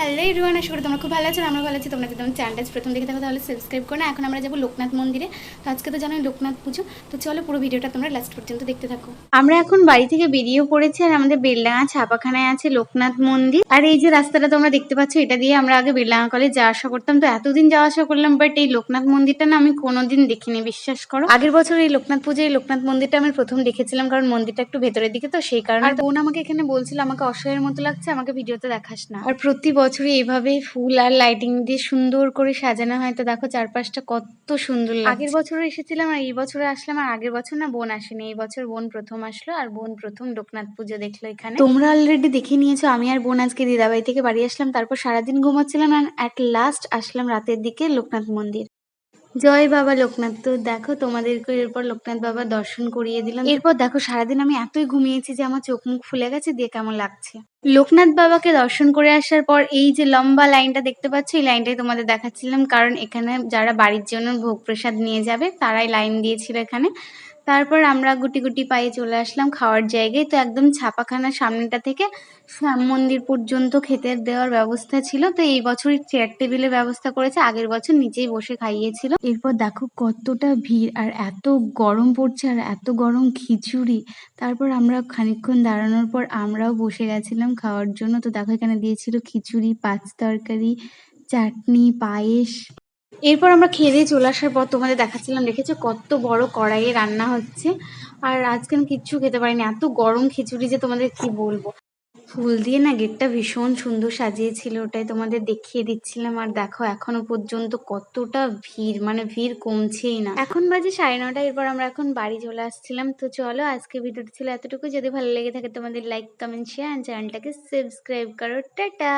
Hello everyone আশা করি তোমরা খুব ভালো আছো আমরা ভালো আছি। তোমরা যদি আমার চ্যানেলটা প্রথম দেখে থাকো তাহলে সাবস্ক্রাইব করো। এখন আমরা যাব লোকনাথ মন্দিরে। তো আজকে তো জানোই লোকনাথ পুজো। তো চলো পুরো ভিডিওটা তোমরা লাস্ট পর্যন্ত দেখতে থাকো। আমরা এখন বাড়ি থেকে বেরিয়ে পড়েছি আর আমাদের বেলডাঙা ছাপাখানায় আছে লোকনাথ মন্দির। আর এই যে রাস্তাটা তোমরা দেখতে পাচ্ছ এটা দিয়ে আমরা আগে বেলডাঙা কলেজ যাওয়া আসা করতাম। তো এতদিন যাওয়া আসা করলাম বাট এই লোকনাথ মন্দিরটা না আমি কোনোদিন দেখিনি বিশ্বাস করো। আগের বছর এই লোকনাথ পুজো এই লোকনাথ মন্দিরটা আমি প্রথম দেখেছিলাম কারণ মন্দিরটা একটু ভেতরের দিকে। তো সেই কারণে আর বোন আমাকে এখানে বলছিল আমাকে অসহায়ের মতো লাগছে আমাকে ভিডিওতে দেখাস না। আর প্রতি বছরই এইভাবেই ফুল আর লাইটিং দিয়ে সুন্দর করে সাজানো হয় তো দেখো চারপাশটা কত সুন্দর আগের বছরও এসেছিলাম আর এই বছরে আসলাম আর আগের বছর না বোন আসেনি এই বছর বোন প্রথম আসলো আর বোন প্রথম লোকনাথ পুজো দেখল এখানে। তোমরা অলরেডি দেখে নিয়েছো আমি আর বোন আজকে দিদাবাড়ি থেকে বাড়ি আসলাম তারপর সারাদিন ঘুমাচ্ছিলাম আর অ্যাট লাস্ট আসলাম রাতের দিকে লোকনাথ মন্দির। জয় বাবা লোকনাথ তো দেখো তোমাদেরকে এরপর লোকনাথ বাবা দর্শন করিয়ে দিলাম। এরপর দেখো সারাদিন আমি এতই ঘুমিয়েছি যে আমার চোখ মুখ ফুলে গেছে দিয়ে কেমন লাগছে। লোকনাথ বাবাকে দর্শন করে আসার পর এই যে লম্বা লাইনটা দেখতে পাচ্ছ, এই লাইনটাই তোমাদের দেখাচ্ছিলাম। কারণ এখানে যারা বাড়ির জন্য ভোগ প্রসাদ নিয়ে যাবে, তারাই লাইন দিয়েছিল এখানে। তারপর আমরা গুটি গুটি পায়ে চলে আসলাম খাওয়ার জায়গায়। তো একদম ছাপাখানার সামনেটা থেকে শ্যাম মন্দির পর্যন্ত খেতে দেওয়ার ব্যবস্থা ছিল। তো এই বছরই চেয়ার টেবিলের ব্যবস্থা করেছে, আগের বছর নিচেই বসে খাইয়েছিল। এরপর দেখো কতটা ভিড়, আর এত গরম পড়ছে, আর এত গরম খিচুড়ি। তারপর আমরা খানিকক্ষণ দাঁড়ানোর পর আমরাও বসে গেছিলাম খাওয়ার জন্য তো দেখো এখানে দিয়েছিল খিচুড়ি, পাঁচ তরকারি, চাটনি, পায়েস। এরপর আমরা খেয়ে দিয়ে চলে আসার পর তোমাদের দেখাচ্ছিলাম, দেখেছ কত বড় কড়াইয়ে রান্না হচ্ছে? আর আজকে আমি কিচ্ছু খেতে পারিনি, এত গরম খিচুড়ি যে তোমাদের কি বলব? ফুল দিয়ে না গেটটা ভীষণ সুন্দর সাজিয়েছিল, ওটাই তোমাদের দেখিয়ে দিচ্ছিলাম। আর দেখো, এখনও পর্যন্ত কতটা ভিড় মানে ভিড় কমছেই না। এখন বাজে সাড়ে নটা, এরপর আমরা এখন বাড়ি চলে আসছিলাম। তো চলো, আজকে ভিডিওটি ছিল এতটুকু যদি ভালো লেগে থাকে তোমাদের লাইক কমেন্ট শেয়ার চ্যানেলটাকে সাবস্ক্রাইব করো। টাটা!